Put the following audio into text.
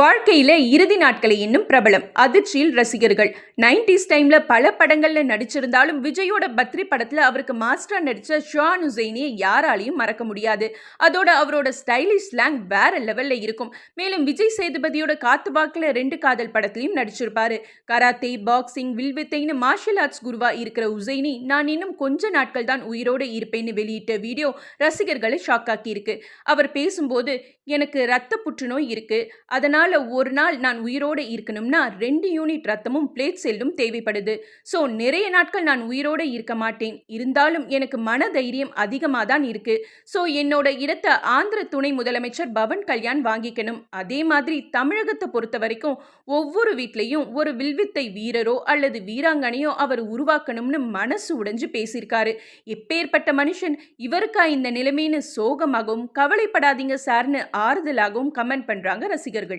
வாழ்க்கையில இறுதி நாட்களை இன்னும் பிரபலம் அதிர்ச்சியில் ரசிகர்கள். நைன்டிஸ் டைம்ல பல படங்கள்ல நடிச்சிருந்தாலும் விஜயோட பத்ரி படத்துல அவருக்கு மாஸ்டர் நடிச்ச ஷான் ஹுசைனியை யாராலையும் மறக்க முடியாது. அதோட அவரோட ஸ்டைலிஷ் ஸ்லாங் வேற லெவல்ல இருக்கும். மேலும் விஜய் சேதுபதியோட காத்து வாக்குல ரெண்டு காதல் படத்திலையும் நடிச்சிருப்பாரு. கராத்தே பாக்ஸிங் வில்வித்தைன்னு மார்ஷல் ஆர்ட்ஸ் குருவா இருக்கிற உசைனி நான் இன்னும் கொஞ்ச நாட்கள் தான் உயிரோடு இருப்பேன்னு வெளியிட்ட வீடியோ ரசிகர்களை ஷாக் ஆக்கியிருக்கு அவர் பேசும்போது எனக்கு ரத்த புற்றுநோய் இருக்கு. அதனால ஒரு நாள் நான் உயிரோடு இருக்கணும்னா ரெண்டு யூனிட் ரத்தமும் பிளேட் செல்லும் தேவைப்படுது. ஸோ நிறைய நாட்கள் நான் உயிரோடு இருக்க மாட்டேன். இருந்தாலும் எனக்கு மன தைரியம் அதிகமாக தான் இருக்கு. ஸோ என்னோட இடத்தை ஆந்திர துணை முதலமைச்சர் பவன் கல்யாண் வாங்கிக்கணும். அதே மாதிரி தமிழகத்தை பொறுத்த வரைக்கும் ஒவ்வொரு வீட்லேயும் ஒரு வில்வித்தை வீரரோ அல்லது வீராங்கனையோ அவர் உருவாக்கணும்னு மனசு உடைஞ்சு பேசியிருக்காரு. எப்பேற்பட்ட மனுஷன்? இவருக்கா இந்த நிலைமைன்னு சோகமாகவும் கவலைப்படாதீங்க சார்னு ஆறுதலாகவும் கமெண்ட் பண்றாங்க ரசிகர்கள்.